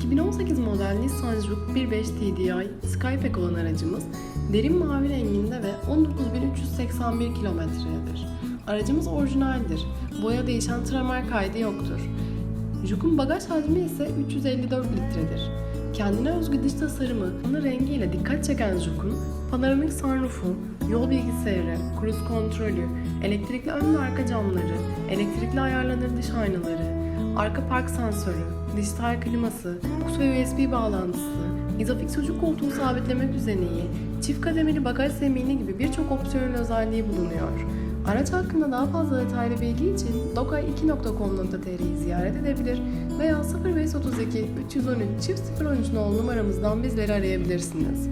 2018 model Nissan Juke 1.5 TDI Skypack olan aracımız derin mavi renginde ve 19.381 kilometredir. Aracımız orijinaldir. Boya değişen tramer kaydı yoktur. Juke'un bagaj hacmi ise 354 litredir. Kendine özgü dış tasarımı, ana rengiyle dikkat çeken Juke'un panoramik sunroofu, yol bilgisayarı, cruise kontrolü, elektrikli ön ve arka camları, elektrikli ayarlanır dış aynaları, arka park sensörü, dijital kliması, ve USB bağlantısı, izofix çocuk koltuğu sabitleme düzeneği, çift kademeli bagaj zemini gibi birçok opsiyonel özelliği bulunuyor. Araç hakkında daha fazla detaylı bilgi için dokay2.com.tr'yi ziyaret edebilir veya 0532 313 çift 013 nolu numaramızdan bizleri arayabilirsiniz.